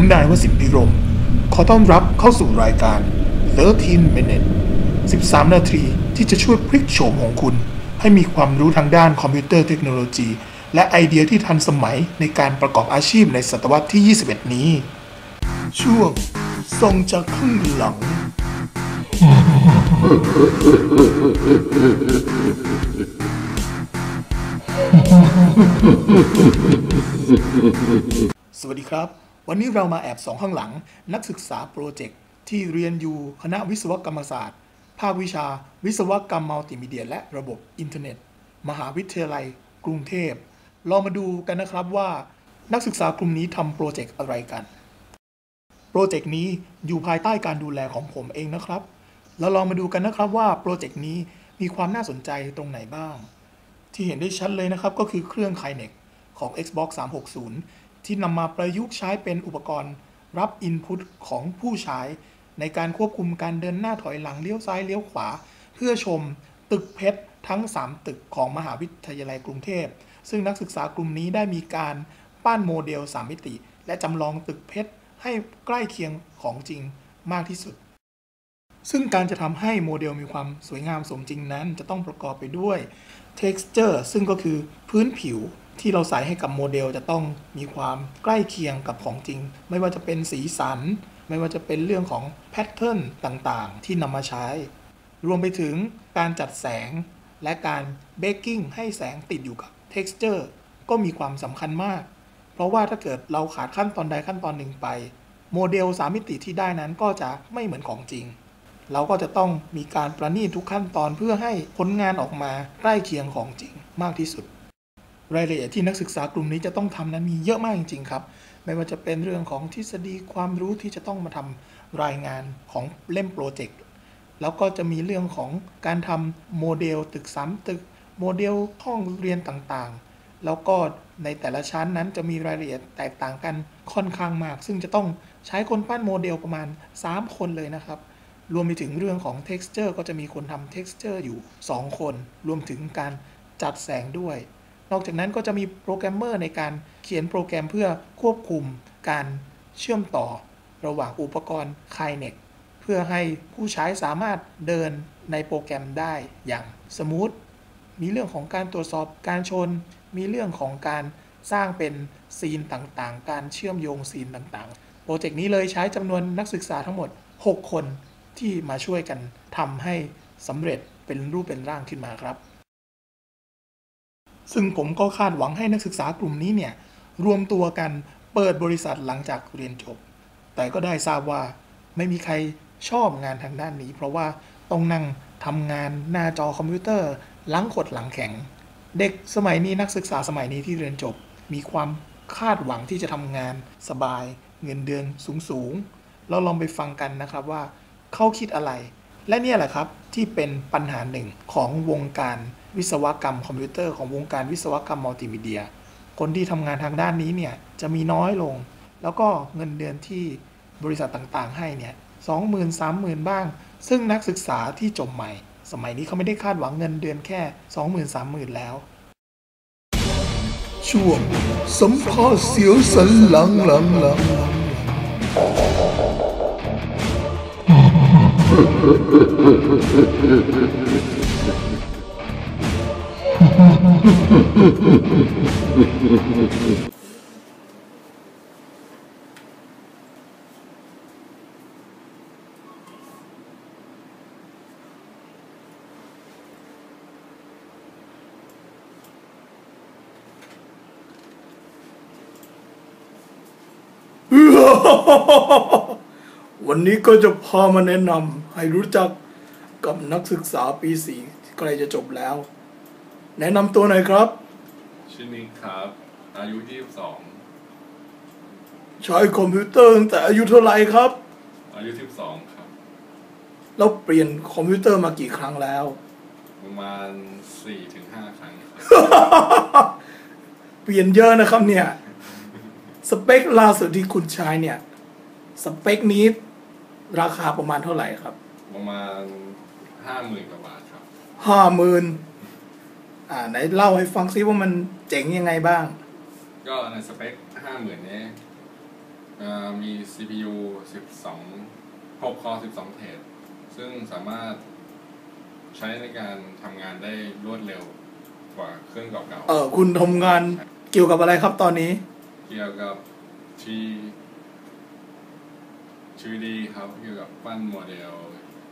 ผมนายวสิทธิพิรม ขอต้อนรับเข้าสู่รายการ 13 Minute 13 นาทีที่จะช่วยพลิกโฉมของคุณ ให้มีความรู้ทางด้านคอมพิวเตอร์เทคโนโลยี และไอเดียที่ทันสมัยในการประกอบอาชีพในศตวรรษที่ 21 นี้ ช่วงส่งจากข้างหลัง สวัสดีครับ วันนี้เรามาแอบสองข้างหลัง นักศึกษาโปรเจกต์ที่เรียนอยู่คณะวิศวกรรมศาสตร์ ภาควิชา วิศวกรรมมัลติมีเดีย และระบบอินเทอร์เน็ต มหาวิทยาลัย กรุงเทพลองมาดูกันนะครับว่านักศึกษากลุ่มนี้ทำโปรเจกต์อะไรกัน โปรเจกต์นี้อยู่ภายใต้การดูแลของผมเองนะครับ แล้วลองมาดูกันนะครับว่าโปรเจกต์นี้มีความน่าสนใจตรงไหนบ้าง ที่เห็นได้ชัดเลยนะครับก็คือเครื่อง Kinect ของ Xbox 360 ที่นำมาประยุกต์ใช้เป็นอุปกรณ์รับ Input ของผู้ใช้ ในการควบคุมการเดินหน้าถอยหลังเลี้ยวซ้ายเลี้ยวขวา เพื่อชมตึกเพชรทั้ง 3 ตึกของมหาวิทยาลัยกรุงเทพ ซึ่งนักศึกษากลุ่มนี้ได้มีการปั้นโมเดล 3 มิติ และจำลองตึกเพชรให้ใกล้เคียงของจริงมากที่สุด ซึ่งการจะทำให้โมเดลมีความสวยงามสมจริงนั้น จะต้องประกอบไปด้วย texture ซึ่งก็คือพื้นผิว ที่เราใส่ให้กับโมเดลจะต้องมีความใกล้เคียงกับของจริง ไม่ว่าจะเป็นสีสัน ไม่ว่าจะเป็นเรื่องของแพทเทิร์นต่างๆ ที่นำมาใช้ รวมไปถึงการจัดแสงและการเบกกิ้งให้แสงติดอยู่กับ texture ก็มีความสำคัญมาก เพราะว่าถ้าเกิดเราขาดขั้นตอนใดขั้นตอนหนึ่งไป โมเดล 3 มิติที่ได้นั้นก็จะไม่เหมือนของจริง เราก็จะต้องมีการประณีตทุกขั้นตอนเพื่อให้ผลงานออกมาใกล้เคียงของจริงมากที่สุด รายละเอียดที่นักศึกษากลุ่มนี้จะต้องทำนั้นมีเยอะมากจริง ๆ ครับ ไม่ว่าจะเป็นเรื่องของทฤษฎีความรู้ที่จะต้องมาทำรายงานของเล่มโปรเจกต์ แล้วก็จะมีเรื่องของการทำโมเดลตึกซ้ำตึก โมเดลห้องเรียนต่างๆ แล้วก็ในแต่ละชั้นนั้นจะมีรายละเอียดแตกต่างกันค่อนข้างมาก ซึ่งจะต้องใช้คนปั้นโมเดลประมาณ 3 คนเลยนะครับรวมไปถึงเรื่องของ texture ก็จะมีคนทำ texture อยู่ 2 คน รวมถึงการจัดแสงด้วย นอกจากนั้นก็จะมีโปรแกรมเมอร์ในการเขียนโปรแกรมเพื่อควบคุมการเชื่อมต่อระหว่างอุปกรณ์ Kinect เพื่อให้ผู้ใช้สามารถเดินในโปรแกรมได้อย่างสมูท มีเรื่องของการตรวจสอบการชน มีเรื่องของการสร้างเป็นซีนต่างๆ การเชื่อมโยงซีนต่างๆ โปรเจกต์นี้เลยใช้จำนวนนักศึกษาทั้งหมด 6 คนที่มาช่วยกันทำให้สำเร็จเป็นรูปเป็นร่างขึ้นมาครับ ซึ่งผมก็คาดหวังให้นักศึกษากลุ่มนี้เนี่ยรวมตัวกันเปิดบริษัทหลังจากเรียนจบ แต่ก็ได้ทราบว่าไม่มีใครชอบงานทางด้านนี้ เพราะว่าต้องนั่งทำงานหน้าจอคอมพิวเตอร์หลังขดหลังแข็ง เด็กสมัยนี้นักศึกษาสมัยนี้ที่เรียนจบ มีความคาดหวังที่จะทำงานสบาย เงินเดือนสูงๆเราลองไปฟังกันนะครับว่าเขาคิดอะไร และเนี่ยแหละครับที่เป็นปัญหาหนึ่งของวงการวิศวกรรมคอมพิวเตอร์ของวงการวิศวกรรมมัลติมีเดีย คนที่ทำงานทางด้านนี้เนี่ยจะมีน้อยลง แล้วก็เงินเดือนที่บริษัทต่างๆ ให้เนี่ยสองหมื่นสามหมื่นบ้าง ซึ่งนักศึกษาที่จบใหม่ สมัยนี้เขาไม่ได้คาดหวังเงินเดือนแค่สองหมื่นสามหมื่นแล้ว ช่วงสัมภาษณ์เสียวสันหลังหลังหลัง うわ วันนี้ก็จะพามาแนะนำให้รู้จักกับนักศึกษาปีสี่ที่ใกล้จะจบแล้ว แนะนำตัวหน่อยครับ ชื่อนิกครับ อายุใช้คอมพิวเตอร์ตั้งแต่อายุเท่าไหร่ครับ22อายุ 12 ครับ แล้วเปลี่ยนคอมพิวเตอร์มากี่ครั้งแล้ว ประมาณ 4-5 ครั้งครับ เปลี่ยนเยอะนะครับเนี่ย สเปคล่าสุดที่คุณใช้เนี่ย สเปคนี้ ราคาประมาณเท่าไหร่ครับประมาณ50,000กว่าบาทครับ ห้าหมื่นอ่าไหนเล่าให้ฟังซิว่ามันเจ๋งยังไงบ้าง ก็ในสเปค50,000นี้เอ่อมี CPU 12 6คอ12 เทรดซึ่งสามารถใช้ในการทำงานได้รวดเร็วกว่าเครื่องเก่าเออคุณทำงานเกี่ยวกับอะไรครับตอนนี้ ๆ เกี่ยวกับที ชีดีครับเกี่ยวกับปั้นโมเดล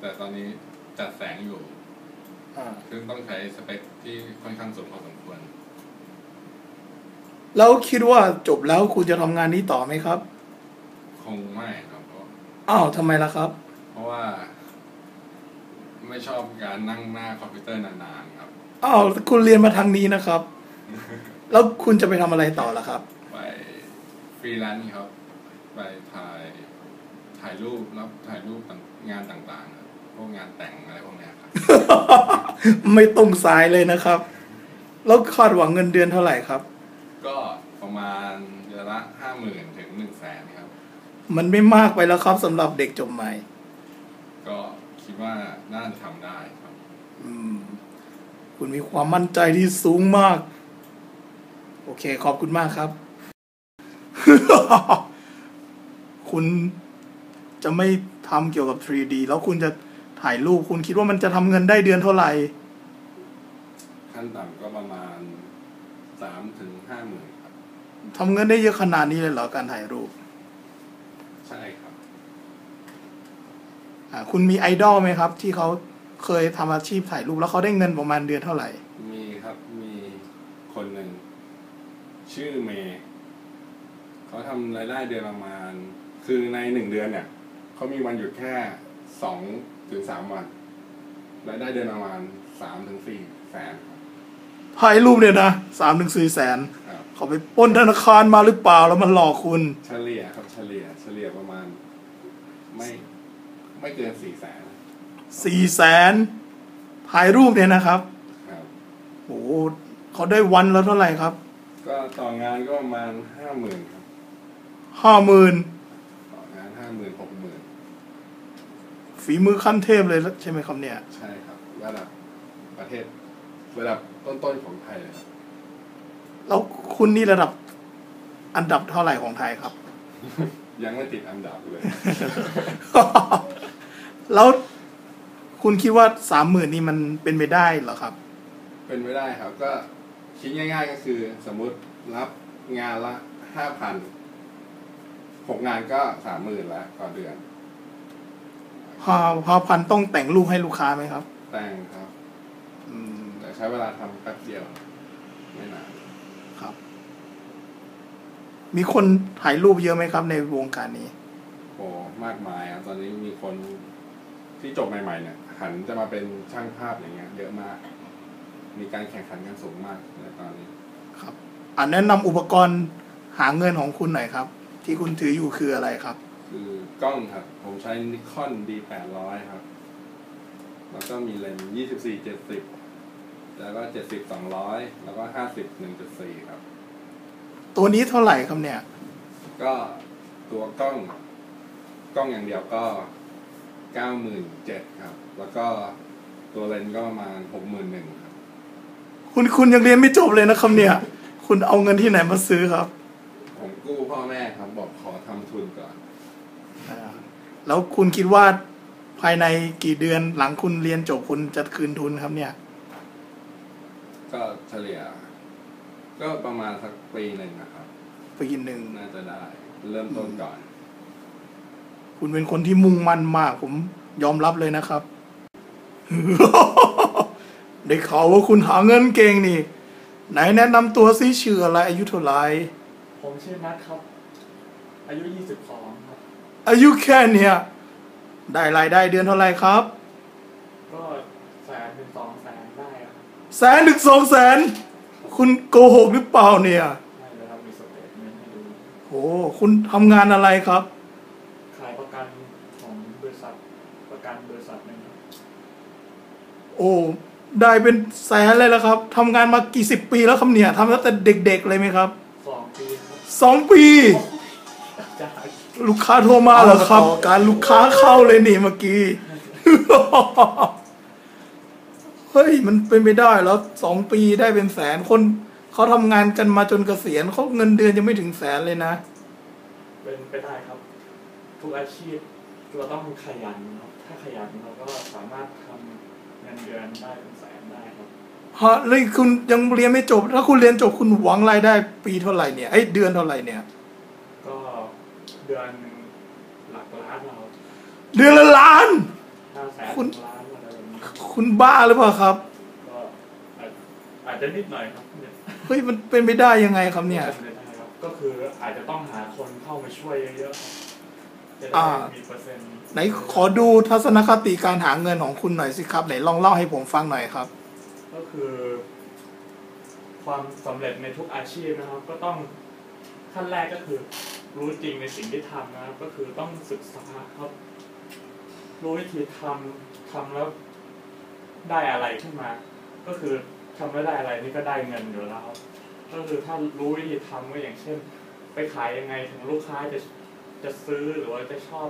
แต่ตอนนี้จัดแสงอยู่ อ่า ซึ่งต้องใช้สเปคที่ค่อนข้างสูงพอสมควร แล้วคิดว่าจบแล้วคุณจะทำงานนี้ต่อไหมครับ คงไม่ครับเพราะอ้าวทำไมล่ะครับ เพราะว่า ไม่ชอบการนั่งหน้าคอมพิวเตอร์นานๆครับ อ้าวคุณเรียนมาทางนี้นะครับ แล้วคุณจะไปทำอะไรต่อล่ะครับ ไปฟรีแลนซ์ครับ ไปถ่ายถ่ายรูปรับถ่ายรูปต่างงานต่างๆครับพวกงานแต่งอะไรพวกเนี้ยครับ ไม่ตรงสายเลยนะครับ แล้วคาดหวังเงินเดือนเท่าไหร่ครับ ก็ประมาณเดือนละห้าหมื่นถึงหนึ่งแสนครับ มันไม่มากไปแล้วครับสำหรับเด็กจบใหม่ ก็คิดว่าน่าจะทำได้ครับอืมคุณมีความมั่นใจที่สูงมาก โอเคขอบคุณมากครับ คุณ จะไม่ทำเกี่ยวกับ 3D แล้วคุณจะถ่ายรูปคุณคิดว่ามันจะทำเงินได้เดือนเท่าไหร่ ขั้นต่ำก็ประมาณสามถึงห้าหมื่นครับทำเงินได้เยอะขนาดนี้เลยเหรอการถ่ายรูป ใช่ครับอ่าคุณมีไอดอลไหมครับ ที่เขาเคยทำอาชีพถ่ายรูปแล้วเขาได้เงินประมาณเดือนเท่าไหร่ มีครับมีคนหนึ่งชื่อเมย์เขาทำรายได้เดือนประมาณ คือในหนึ่งเดือนเนี่ย เขามีวันหยุดแค่สองถึงสามวันรายได้เดือนประมาณสามถึงสี่แสนครับ ถ่ายรูปเนี่ยนะสามถึงสี่แสนครับ เขาไปปล้นธนาคารมาหรือเปล่าแล้วมันหลอกคุณ เฉลี่ยครับเฉลี่ย เฉลี่ยประมาณ ไม่ไม่เกินสี่แสนสี่แสนถ่ายรูปเนี่ยนะครับครับ โอ้โหเขาได้วันละเท่าไหร่ครับก็ต่องานก็ประมาณห้าหมื่นครับ ห้าหมื่น ต่องานห้าหมื่นหกหมื่น ฝีมือขั้นเทพเลยใช่ไหมครับเนี่ย ใช่ครับระดับประเทศระดับต้นๆของไทยเลยครับแล้วคุณนี่ระดับอันดับเท่าไหร่ของไทยครับ ยังไม่ติดอันดับเลย แล้วคุณคิดว่าสามหมื่นนี่มันเป็นไปได้เหรอครับ เป็นไม่ได้ครับ ก็คิดง่าย ๆ ก็คือ สมมุติรับงานละห้าพันหกงานก็สามหมื่นละต่อเดือน พาพาพันต้องแต่งรูปให้ลูกค้าไหมครับ แต่งครับ อืมแต่ใช้เวลาทำแป๊บเดียว ไม่นานครับ มีคนถ่ายรูปเยอะไหมครับ ในวงการนี้โอ้มากมายครับตอนนี้มีคนที่จบใหม่ๆเนี่ยหันจะมาเป็นช่างภาพอย่างเงี้ย เยอะมาก มีการแข่งขันกันสูงมากในตอนนี้ ครับอ่าแนะนำอุปกรณ์หาเงินของคุณหน่อยครับ ที่คุณถืออยู่คืออะไรครับ คือกล้องครับ ผมใช้นิคอน D แปดร้อยครับ แล้วก็มีเลนส์ยี่สิบสี่เจ็ดสิบแล้วก็เจ็ดสิบสองร้อยแล้วก็ห้าสิบหนึ่งจุดสี่ครับ ตัวนี้เท่าไหร่ครับเนี่ย ก็ตัวกล้องกล้องอย่างเดียวก็เก้าหมื่นเจ็ดครับ แล้วก็ตัวเลนส์ก็ประมาณหกหมื่นหนึ่งครับ คุณคุณยังเรียนไม่จบเลยนะครับเนี่ย คุณเอาเงินที่ไหนมาซื้อครับ ผมกู้พ่อแม่ครับ บอกขอทำทุนก่อน อ่า แล้วคุณคิดว่าภายในกี่เดือนหลังคุณเรียนจบคุณจะคืนทุนครับเนี่ย ก็เฉลี่ย ก็ประมาณสักปีหนึ่งนะครับปีหนึ่งน่าจะได้ เริ่มต้นก่อน คุณเป็นคนที่มุ่งมั่นมาก ผมยอมรับเลยนะครับ ได้ข่าวว่าคุณหาเงินเก่งนี่ ไหนแนะนำตัวซิชื่ออะไรอายุเท่าไหร่ผมชื่อนัทครับ อายุ 22ครับ อายุแค่เนี่ยได้รายได้เดือนเท่าไหร่ครับ ก็แสนถึงสองแสนได้ครับแสนถึงสองแสนคุณโกหกหรือเปล่าเนี่ยได้เลยครับมีสเตทเมนต์ให้ดูโอ้คุณทำงานอะไรครับ ขายประกันของบริษัทประกันบริษัทหนึ่งครับโอ้ได้เป็นแสนเลยแล้วครับทำงานมากี่สิบปีแล้วครับเนี่ยทำตั้งแต่เด็กๆเลยไหมครับสองปีครับ สองปีจาก ลูกค้าโทรมาเหรอครับ การลูกค้าเข้าเลยนี่เมื่อกี้ เฮ้ย มันเป็นไม่ได้แล้วสองปีได้เป็นแสนคนเขาทำงานกันมาจนเกษียณเขาเงินเดือนยังไม่ถึงแสนเลยนะ เป็นไปได้ครับ ทุกอาชีพเราต้องขยันครับถ้าขยันเราก็สามารถทำเงินเดือนได้เป็นแสนได้ครับฮะแล้วคุณยังเรียนไม่จบ ถ้าคุณเรียนจบคุณหวังรายได้ ปีเท่าไหร่เนี่ยไอ้ยเดือนเท่าไหร่เนี่ยก็ เดือนหนึ่งหลักล้านเราเดือนละล้าน ห้าแสนคุณ ล้านอะไรแบบนี้คุณบ้าหรือเปล่าครับ ก็อาจอาจจะนิดหน่อยครับเนี่ยเฮ้ยมันเป็นไปได้ยังไงครับเนี่ยป็ไปได้ครับ ก็คืออาจจะต้องหาคนเข้ามาช่วยเยอะๆครับจะได้อ่า มีเปอร์เซ็นต์ไหนขอดูทัศนคติการหาเงินของคุณหน่อยสิครับไหนลองเล่าให้ผมฟังหน่อยครับ ก็คือ ความสำเร็จในทุกอาชีพนะครับ ก็ต้องขั้นแรกก็คือ รู้จริงในสิ่งที่ทำนะครับ ก็คือต้องศึกษาครับ รู้วิธีทำทำแล้วได้อะไรขึ้นมา ก็คือทำแล้วได้อะไรนี่ก็ได้เงินอยู่แล้ว ก็คือถ้ารู้วิธีทำก็อย่างเช่น ไปขายยังไงถึงลูกค้าจะจะซื้อหรือว่าจะชอบ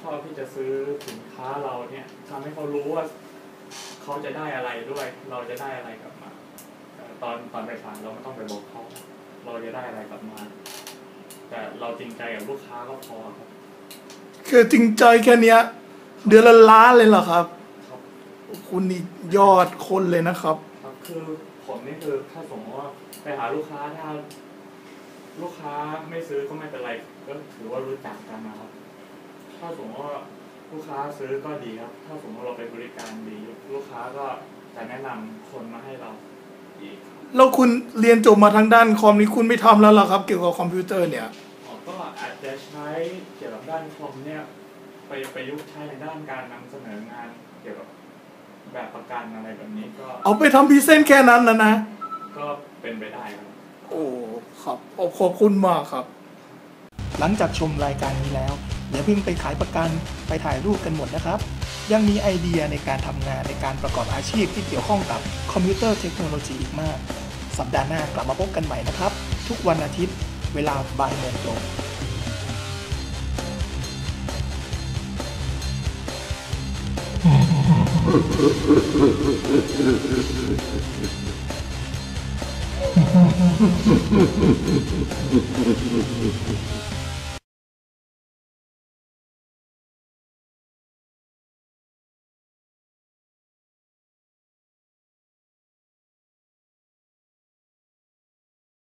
ชอบที่จะซื้อสินค้าเราเนี่ยทำให้เขารู้ว่าเขาจะได้อะไรด้วย เราจะได้อะไรกลับมาแต่ตอนตอนไปขายเราไม่ต้องไปบอกเขาเราจะได้อะไรกลับมา แต่เราจริงใจกับลูกค้าก็พอครับ คือจริงใจแค่เนี้ย เดือนละล้านเลยเหรอครับ ครับคุณนี่ยอดคนเลยนะครับ ครับคือผมนี่คือถ้าสมมติว่าไปหาลูกค้าถ้า ลูกค้าไม่ซื้อก็ไม่เป็นไรก็ถือว่ารู้จักกันนะครับ ถ้าสมมติว่าลูกค้าซื้อก็ดีครับ ถ้าสมมติเราไปบริการดี ลูกค้าก็จะแนะนำคนมาให้เราอีกครับ แล้วคุณเรียนจบมาทางด้านคอมนี้คุณไม่ทำแล้วเหรอครับ เกี่ยวกับคอมพิวเตอร์เนี่ย อ๋อก็อาจจะใช้เกี่ยวกับด้านคอมเนี่ย ไปประยุกต์ใช้ในด้านการนำเสนองานเกี่ยวกับแบบประกันอะไรแบบนี้ก็เอาไปทำพรีเซนต์แค่นั้นนะนะ ก็เป็นไปได้ครับ โอ้ ครับโอ้ขอบคุณมากครับ หลังจากชมรายการนี้แล้ว อย่าเพิ่งไปขายประกันไปถ่ายรูปกันหมดนะครับ ยังมีไอเดียในการทำงานในการประกอบอาชีพที่เกี่ยวข้องกับคอมพิวเตอร์เทคโนโลยีอีกมาก สัปดาห์หน้ากลับมาพบกันใหม่นะครับ ทุกวันอาทิตย์ เวลาบ่ายโมงตรง